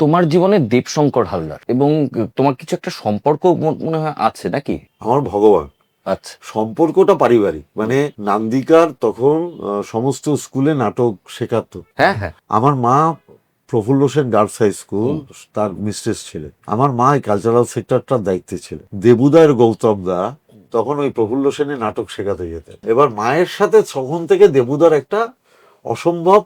তোমার জীবনে দেবশঙ্কর হালদার এবং তোমার কিছু একটা সম্পর্ক মনে হয় আছে নাকি? আমার ভগবান। আচ্ছা। সম্পর্কটা পারিবারিক। মানে নান্দিকার তখন সমস্ত স্কুলে নাটক শেখাতো। হ্যাঁ হ্যাঁ। আমার মা Prafulla Sen girls high school তার মিস্ট্রেস ছিলেন। আমার মা এই কালচারাল সেক্টরটার দায়িত্বে ছিলেন। দেবুদার গৌতম দা তখন ওই প্রফুল্ল সেনে নাটক শেখাতে যেতেন। এবার মায়ের সাথে তখন থেকে দেবুদার একটা অসম্ভব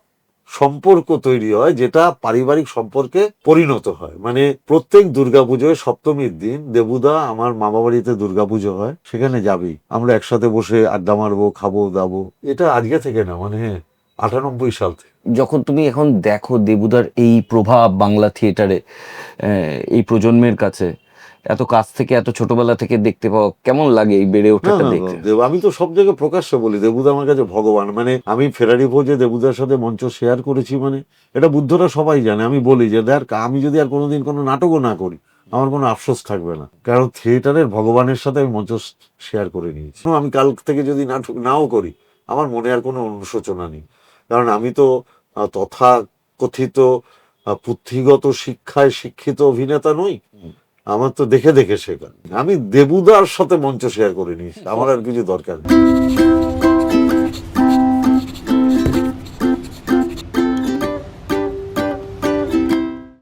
সম্পর্ক তৈরি হয়, যেটা পারিবারিক সম্পর্কে পরিণত হয়। মানে প্রত্যেক দুর্গাপুজোয় সপ্তমীর দিন দেবুদা আমার মামা বাড়িতে দুর্গাপুজো হয়, সেখানে যাবি। আমরা একসাথে বসে আড্ডা মারবো, খাব, দাবো। এটা আজকে থেকে না মানে আটানব্বই সাল থেকে। যখন তুমি এখন দেখো দেবুদার এই প্রভাব বাংলা থিয়েটারে এই প্রজন্মের কাছে এত কাছ থেকে এত ছোটবেলা থেকে দেখতে পাওয়া কেমন লাগে এই বেড়ে ওঠাটা দেখতে? আমি তো সব জায়গায় প্রকাশ্য বলি দেবুদা আমার কাছে ভগবান। মানে আমি ফেরারি ভোজে দেবুদার সাথে মঞ্চ শেয়ার করেছি মানে এটা বুদ্ধরা সবাই জানে আমি বলি যে দেখ আমি যদি আর কোনোদিন কোনো নাটকও না করি আমার কোনো আফসোস থাকবে না। কারণ থিয়েটারের ভগবানের সাথে আমি মঞ্চ শেয়ার করে নিয়েছি। আমি কাল থেকে যদি নাটক নাও করি আমার মনে আর কোনো অনুশোচনা নেই। কারণ আমি তো তথা কথিত পুঁথিগত শিক্ষায় শিক্ষিত অভিনেতা নই। আমার তো দেখে দেখে শেখা আমি দেবুদার সাথে মঞ্চ শেয়ার করে নিয়েছি আমার আর কিছু দরকার নেই।